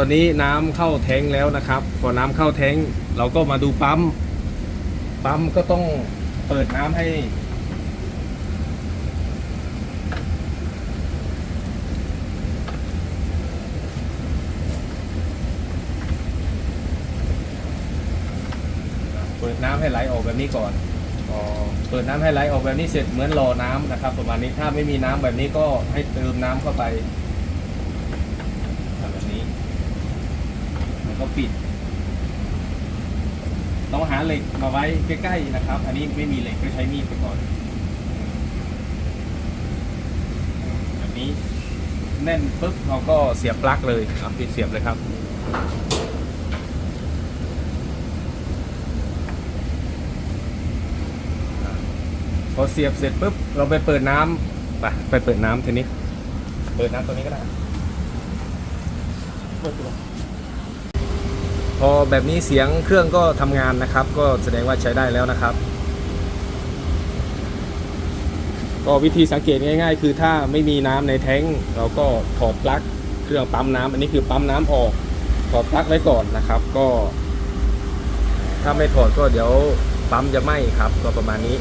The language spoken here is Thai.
ตอนนี้น้ำเข้าแท้งแล้วนะครับ พอน้ำเข้าแท้งเราก็มาดูปั๊ม ปั๊มก็ต้องเปิดน้ำให้ เปิดน้ำให้ไหลออกแบบนี้ก่อนอเปิดน้ำให้ไหลออกแบบนี้เสร็จเหมือนรอน้ำนะครับ ประมาณนี้ถ้าไม่มีน้ำแบบนี้ก็ให้เติมน้ำเข้าไปทำแบบนี้ แล้ว ก็ปิด ต้องหาเหล็กมาไว้ใกล้ๆนะครับ อันนี้ไม่มีเหล็กก็ใช้มีดไปก่อนแบบนี้แน่นปุ๊บเราก็เสียบปลั๊กเลยครับปิดเสียบเลยครับพอเสียบเสร็จปุ๊บเราไปเปิดน้ำไปไปเปิดน้ำทีนี้ เปิดน้ำตัวนี้ก็ได้เปิดตัว พอแบบนี้เสียงเครื่องก็ทำงานนะครับ ก็แสดงว่าใช้ได้แล้วนะครับ ก็วิธีสังเกตง่าย ๆ คือถ้าไม่มีน้ำในแท้งเราก็ถอดปลั๊กเครื่องปั๊มน้ำอันนี้คือปั๊มน้ำออกถอดปลั๊กไว้ก่อนนะครับ ก็ ถ้าไม่ถอดก็เดี๋ยวปั๊มจะไหม้ครับ ก็ประมาณนี้